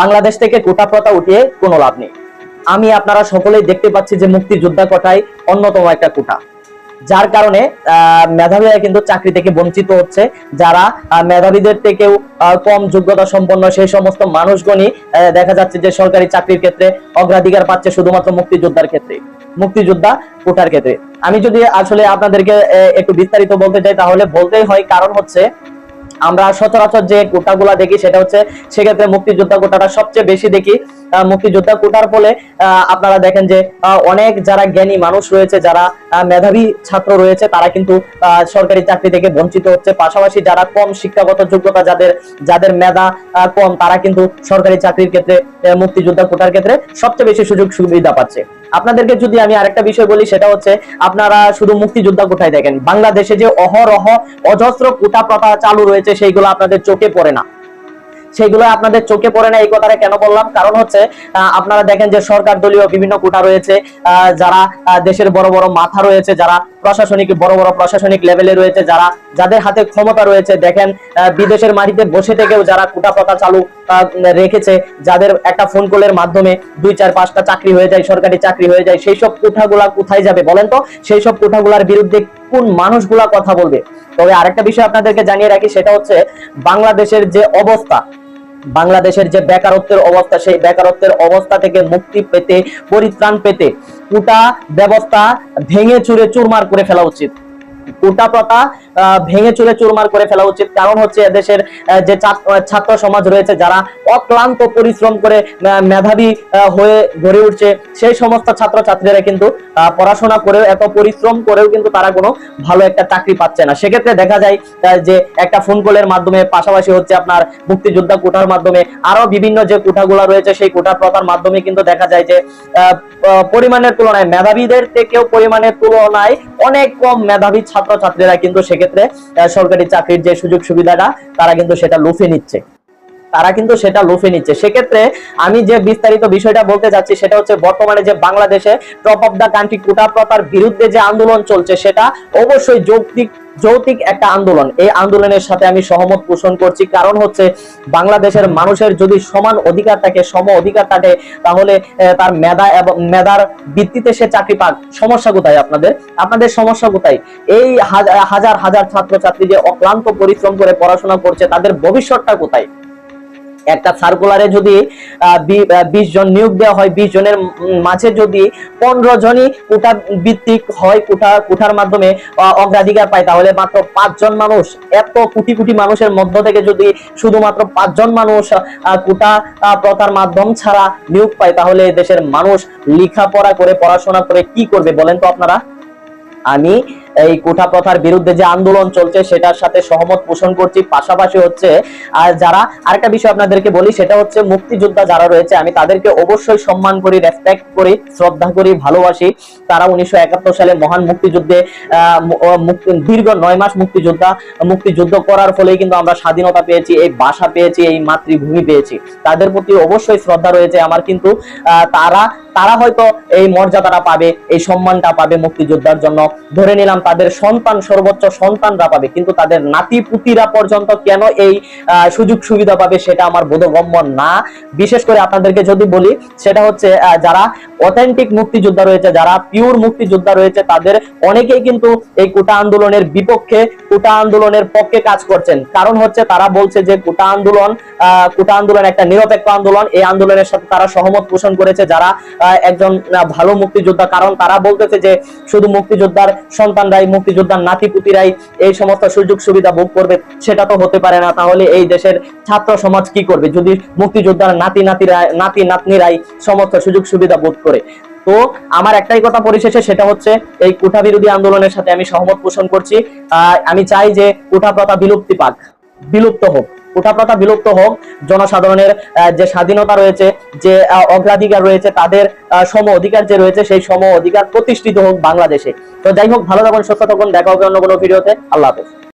বাংলাদেশ থেকে কোটা প্রথা উঠিয়ে কোনো লাভ নেই। আমি আপনারা সকলেই দেখতে পাচ্ছি যে মুক্তিযোদ্ধা কোটায় অন্যতম একটা কোটা। যার কারণে মেধাবীরা কিন্তু চাকরি থেকে বঞ্চিত হচ্ছে। যারা মেধাবীদের থেকেও কম যোগ্যতা সম্পন্ন সেই সমস্ত মানুষগণই দেখা যাচ্ছে যে সরকারি চাকরির ক্ষেত্রে অগ্রাধিকার পাচ্ছে শুধুমাত্র মুক্তিযোদ্ধার ক্ষেত্রে। মুক্তিযোদ্ধা কোটার ক্ষেত্রে। আমি যদি আসলে আপনাদেরকে একটু বিস্তারিত বলতে চাই, তাহলে বলতেই হয়, কারণ হচ্ছে আমরা সচরাচর যে গোটাগুলা দেখি সেটা হচ্ছে সেক্ষেত্রে মুক্তিযোদ্ধা গোটাটা সবচেয়ে বেশি দেখি। মুক্তিযোদ্ধা কোটার ফলে আপনারা দেখেন যে অনেক যারা জ্ঞানী মানুষ রয়েছে, যারা মেধাবী ছাত্র রয়েছে, তারা কিন্তু সরকারি চাকরি থেকে বঞ্চিত হচ্ছে। পাশাপাশি যারা কম শিক্ষাগত যোগ্যতা, যাদের যাদের মেধা কম, তারা কিন্তু সরকারি চাকরির ক্ষেত্রে মুক্তিযোদ্ধা কোটার ক্ষেত্রে সবচেয়ে বেশি সুযোগ সুবিধা পাচ্ছে। আপনাদেরকে যদি আমি আরেকটা বিষয় বলি, সেটা হচ্ছে, আপনারা শুধু মুক্তিযোদ্ধা কোটায় দেখেন। বাংলাদেশে যে অহরহ অজস্র কোটা প্রথা চালু রয়েছে, সেইগুলো আপনাদের চোখে পড়ে না। সেগুলো আপনাদের চোখে পড়ে না, এই কথাটা কেন বললাম? কারণ হচ্ছে আপনারা দেখেন যে সরকার দলীয় বিভিন্ন কোটা রয়েছে যারা দেশের বড় বড় মাথা রয়েছে, যারা প্রশাসনিক, বড় বড় প্রশাসনিক লেভেলে রয়েছে, যারা, যাদের হাতে ক্ষমতা রয়েছে, দেখেন বিদেশের মাটিতে বসে থেকেও যারা কোটা প্রথা চালু রেখেছে, যাদের একটা ফোন কলের মাধ্যমে দুই চার পাঁচটা চাকরি হয়ে যায়, সরকারি চাকরি হয়ে যায়, সেই সব কোঠাগুলা কোথায় যাবে বলেন তো? সেই সব কোঠাগুলার বিরুদ্ধে কোন মানুষগুলা কথা বলবে? তবে আরেকটা বিষয় আপনাদেরকে জানিয়ে রাখি, সেটা হচ্ছে বাংলাদেশের যে অবস্থা বাংলাদেশের যে বেকারত্বের অবস্থা, সেই বেকারত্বের অবস্থা থেকে মুক্তি পেতে, পরিত্রাণ পেতে কোটা ব্যবস্থা ভেঙে চুরে চুরমার করে ফেলা উচিত। কোটা প্রথা ভেঙে চুরে চুরমার করে ফেলা উচিত। কারণ হচ্ছে এদেশের যে ছাত্র সমাজ রয়েছে, যারা অক্লান্ত পরিশ্রম করে মেধাবী হয়ে গড়ে উঠছে, সেই সমস্ত ছাত্র ছাত্রীরা কিন্তু পড়াশোনা করেও, এত পরিশ্রম করেও কিন্তু তারা কোনো ভালো একটা চাকরি পাচ্ছে না। সেক্ষেত্রে দেখা যায় যে একটা ফোন কলের মাধ্যমে, পাশাপাশি হচ্ছে আপনার মুক্তিযোদ্ধা কোটার মাধ্যমে আরও বিভিন্ন যে কোটাগুলো রয়েছে, সেই কোটা প্রথার মাধ্যমে কিন্তু দেখা যায় যে পরিমাণের তুলনায় মেধাবীদের থেকেও পরিমাণের তুলনায় অনেক কম মেধাবী ছাত্র ছাত্রীরা কিন্তু সেক্ষেত্রে সরকারি চাকরির যে সুযোগ সুবিধাটা তারা কিন্তু সেটা লুফে নিচ্ছে। তারা কিন্তু সেটা লুফে নিচ্ছে। সেক্ষেত্রে আমি যে বিস্তারিত বিষয়টা বলতে যাচ্ছি, সেটা হচ্ছে বর্তমানে যে বাংলাদেশে top of the country quota প্রথার বিরুদ্ধে যে আন্দোলন চলছে, সেটা অবশ্যই যৌক্তিক যৌতিক একটা আন্দোলন। এই আন্দোলনের সাথে আমি সহমত পোষণ করছি। কারণ হচ্ছে বাংলাদেশের মানুষের যদি সমান অধিকার থাকে, সম অধিকার থাকে, তাহলে তার মেধা এবং মেধার ভিত্তিতে সে চাকরি পাক। সমস্যা কোথায় আপনাদের? আপনাদের সমস্যা কোথায়? এই হাজার হাজার ছাত্রছাত্রী যে অক্লান্ত পরিশ্রম করে পড়াশোনা করছে, তাদের ভবিষ্যৎটা কোথায়? একটা সার্কুলারে যদি বিশ জন নিয়োগ দেওয়া হয়, বিশ জনের মাঝে যদি পনেরো জনই কোটা ভিত্তিক হয়, কোটা, কোঠার মাধ্যমে অগ্রাধিকার পায়, তাহলে মাত্র পাঁচজন মানুষ, এত কোটি কোটি মানুষের মধ্য থেকে যদি শুধুমাত্র পাঁচজন মানুষ কোটা প্রথার মাধ্যম ছাড়া নিয়োগ পায়, তাহলে দেশের মানুষ লেখাপড়া করে, পড়াশোনা করে কি করবে বলেন তো আপনারা? আমি এই কোঠা প্রথার বিরুদ্ধে যে আন্দোলন চলছে সেটার সাথে সহমত পোষণ করছি। পাশাপাশি হচ্ছে, আর যারা, আরেকটা বিষয় আপনাদেরকে বলি, সেটা হচ্ছে মুক্তিযোদ্ধা যারা রয়েছে, আমি তাদেরকে অবশ্যই সম্মান করি রেসপেক্ট করি, শ্রদ্ধা করি, ভালোবাসি। তারা উনিশশো একাত্তর সালে মহান মুক্তিযুদ্ধে দীর্ঘ নয় মাস মুক্তিযোদ্ধা, মুক্তিযুদ্ধ করার ফলে কিন্তু আমরা স্বাধীনতা পেয়েছি, এই ভাষা পেয়েছি, এই মাতৃভূমি পেয়েছি। তাদের প্রতি অবশ্যই শ্রদ্ধা রয়েছে আমার কিন্তু তারা তারা হয়তো এই মর্যাদাটা পাবে, এই সম্মানটা পাবে মুক্তিযোদ্ধার জন্য। ধরে নিলাম তাদের সন্তান, সর্বোচ্চ সন্তানরা পাবে। কিন্তু তাদের নাতি পুতিরা পর্যন্ত কেন এই সুযোগ সুবিধা পাবে সেটা আমার বোধগম্য না। বিশেষ করে আপনাদেরকে যদি বলি, সেটা হচ্ছে যারা অথেন্টিক মুক্তিযোদ্ধা রয়েছে, যারা পিওর মুক্তিযোদ্ধা রয়েছে, তাদের অনেকেই কিন্তু এই কোটা আন্দোলনের বিপক্ষে কোটা আন্দোলনের পক্ষে কাজ করছেন। কারণ হচ্ছে তারা বলছে যে কোটা আন্দোলন কোটা আন্দোলন একটা নিরপেক্ষ আন্দোলন, এই আন্দোলনের সাথে তারা সহমত পোষণ করেছে, যারা একজন ভালো মুক্তিযোদ্ধা। কারণ তারা বলতেছে যে শুধু মুক্তিযোদ্ধার সন্তানরাই, মুক্তিযোদ্ধার নাতিপুতিরাই এই সমস্ত সুযোগ সুবিধা ভোগ করবে, সেটা তো হতে পারে না। তাহলে এই দেশের ছাত্র সমাজ কি করবে? যদি মুক্তিযোদ্ধার নাতি নাতিরা নাতি নাতনিরাই সমস্ত সুযোগ সুবিধা ভোগ করে। তো আমার একটাই কথা পরিশেষে, সেটা হচ্ছে এই কোঠা বিরোধী আন্দোলনের সাথে আমি সহমত পোষণ করছি। আমি চাই যে কোঠা প্রথা বিলুপ্তি পাক, বিলুপ্ত হোক। কোঠা প্রথা বিলুপ্ত হোক, জনসাধারণের যে স্বাধীনতা রয়েছে, যে অগ্রাধিকার রয়েছে, তাদের সম অধিকার যে রয়েছে, সেই সম অধিকার প্রতিষ্ঠিত হোক বাংলাদেশে। তো যাই হোক, ভালো থাকুন, সুস্থ থাকুন, দেখা হবে অন্য কোনো ভিডিওতে। আল্লাহ হাফেজ।